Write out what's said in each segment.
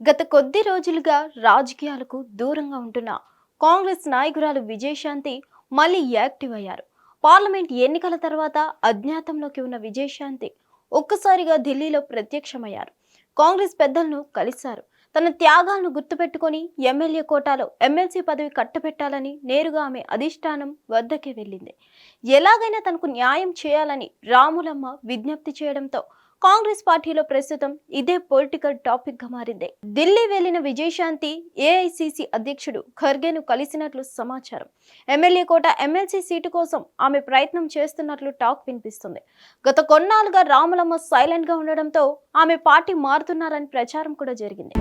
గత కొద్ది రోజులుగా రాజకీయాలకు దూరంగా ఉంటున్న కాంగ్రెస్ నాయకురాలు విజయశాంతి మళ్ళీ యాక్టివ్ అయ్యారు. పార్లమెంట్ ఎన్నికల తర్వాత అజ్ఞాతంలోకి ఉన్న విజయశాంతి ఒక్కసారిగా ఢిల్లీలో ప్రత్యక్షమయ్యారు. కాంగ్రెస్ పెద్దలను కలిశారు. తన త్యాగాలను గుర్తుపెట్టుకొని ఎమ్మెల్యే కోటాలో ఎమ్మెల్సీ పదవి కట్టబెట్టాలని నేరుగా ఆమె అధిష్టానం వద్దకే వెళ్ళింది. ఎలాగైనా తనకు న్యాయం చేయాలని రాములమ్మ విజ్ఞప్తి చేయడంతో కాంగ్రెస్ పార్టీలో ప్రస్తుతం ఇదే పొలిటికల్ టాపిక్గా మారింది. ఢిల్లీ వెళ్ళిన విజయశాంతి ఏఐసిసి అధ్యక్షుడు ఖర్గేను కలిసినట్లు సమాచారం. ఎమ్మెల్యే కోట ఎమ్మెల్సీ సీటు కోసం ఆమె ప్రయత్నం చేస్తున్నట్లు టాక్ వినిపిస్తుంది. గత కొన్నాళ్ళుగా రాములమ్మ సైలెంట్గా ఉండడంతో ఆమె పార్టీ మారుతున్నారని ప్రచారం కూడా జరిగింది.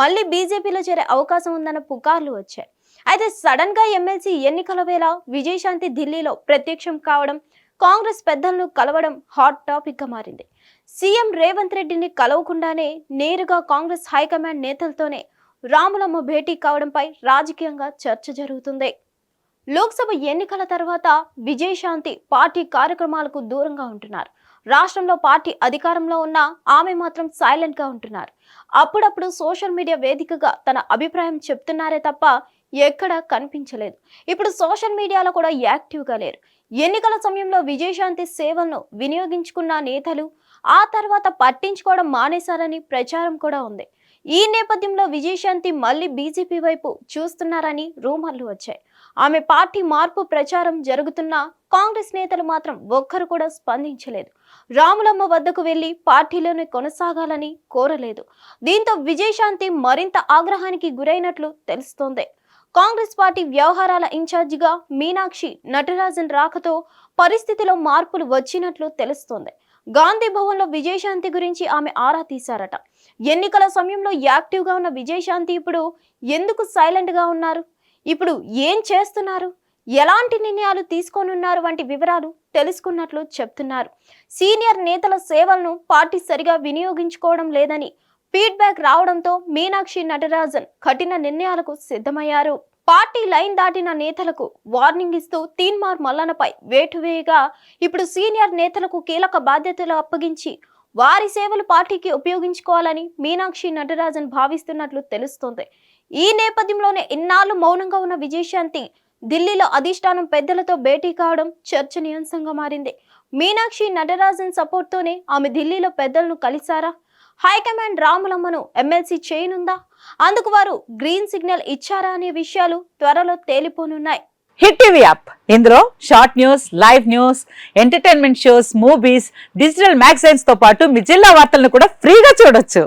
మళ్ళీ బీజేపీలో చేరే అవకాశం ఉందన్న పుకార్లు వచ్చాయి. అయితే సడన్గా ఎమ్మెల్సీ ఎన్నికల వేళ విజయశాంతి ఢిల్లీలో ప్రత్యక్షం కావడం కాంగ్రెస్ పెద్దలను కలవడం హాట్ టాపిక్గా మారింది. సీఎం రేవంత్ రెడ్డిని కలవకుండానే నేరుగా కాంగ్రెస్ హైకమాండ్ నేతలతోనే రాములమ్మ భేటీ కావడంపై రాజకీయంగా చర్చ జరుగుతుంది. లోక్సభ ఎన్నికల తర్వాత విజయశాంతి పార్టీ కార్యక్రమాలకు దూరంగా ఉంటున్నారు. రాష్ట్రంలో పార్టీ అధికారంలో ఉన్న ఆమె మాత్రం సైలెంట్గా ఉంటున్నారు. అప్పుడప్పుడు సోషల్ మీడియా వేదికగా తన అభిప్రాయం చెప్తున్నారే తప్ప ఎక్కడా కనిపించలేదు. ఇప్పుడు సోషల్ మీడియాలో కూడా యాక్టివ్గా లేరు. ఎన్నికల సమయంలో విజయశాంతి సేవలను వినియోగించుకున్న నేతలు ఆ తర్వాత పట్టించుకోవడం మానేశారని ప్రచారం కూడా ఉంది. ఈ నేపథ్యంలో విజయశాంతి మళ్ళీ బీజేపీ వైపు చూస్తున్నారని రూమర్లు వచ్చాయి. ఆమె పార్టీ మార్పు ప్రచారం జరుగుతున్నా కాంగ్రెస్ నేతలు మాత్రం ఒక్కరు కూడా స్పందించలేదు. రాములమ్మ వద్దకు వెళ్ళి పార్టీలోనే కొనసాగాలని కోరలేదు. దీంతో విజయశాంతి మరింత ఆగ్రహానికి గురైనట్లు తెలుస్తోంది. కాంగ్రెస్ పార్టీ వ్యవహారాల ఇన్ఛార్జిగా మీనాక్షి నటరాజన్ రాకతో పరిస్థితిలో మార్పులు వచ్చినట్లు తెలుస్తోంది. గాంధీ భవన్లో విజయశాంతి గురించి ఆమె ఆరా తీశారట. ఎన్నికల సమయంలో యాక్టివ్గా ఉన్న విజయశాంతి ఇప్పుడు ఎందుకు సైలెంట్గా ఉన్నారు? ఇప్పుడు ఏం చేస్తున్నారు? ఎలాంటి నిర్ణయాలు తీసుకోనున్నారు? వంటి వివరాలు తెలుసుకున్నట్లు చెప్తున్నారు. సీనియర్ నేతల సేవలను పార్టీ సరిగా వినియోగించుకోవడం లేదని ఫీడ్బ్యాక్ రావడంతో మీనాక్షి నటరాజన్ కఠిన నిర్ణయాలకు సిద్ధమయ్యారు. పార్టీ లైన్ దాటిన నేతలకు వార్నింగ్ ఇస్తూ తీన్మార్ మల్లనపై వేటువేయగా ఇప్పుడు సీనియర్ నేతలకు కీలక బాధ్యతలు అప్పగించి వారి సేవలు పార్టీకి ఉపయోగించుకోవాలని మీనాక్షి నటరాజన్ భావిస్తున్నట్లు తెలుస్తోంది. ఈ నేపథ్యంలోనే ఇన్నాళ్ళు మౌనంగా ఉన్న విజయశాంతి ఢిల్లీలో అధిష్టానం పెద్దలతో భేటీ కావడం చర్చనీయాంశంగా మారింది. మీనాక్షి నటరాజన్ సపోర్ట్తోనే ఆమె ఢిల్లీలో పెద్దలను కలిశారా? హైకమాండ్ రాములమ్మను ఎమ్మెల్సీ చేయనుందా? అందుకు వారు గ్రీన్ సిగ్నల్ ఇచ్చారా అనే విషయాలు త్వరలో తేలిపోనున్నాయి. హిట్ టీవీ యాప్ ఇందులో short news live news entertainment shows movies digital మ్యాగజైన్స్తో పాటు మీ జిల్లా వార్తలను కూడా ఫ్రీగా చూడొచ్చు.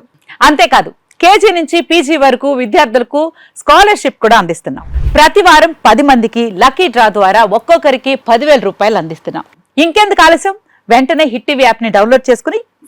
అంతేకాదు కేజీ నుంచి పీజీ వరకు విద్యార్థులకు స్కాలర్షిప్ కూడా అందిస్తున్నాం. ప్రతి వారం పది మందికి లక్కీ డ్రా ద్వారా ఒక్కొక్కరికి పదివేల రూపాయలు అందిస్తున్నాం. ఇంకెందుకు ఆలస్యం? వెంటనే హిట్ టీవీ యాప్ని డౌన్లోడ్ చేసుకుని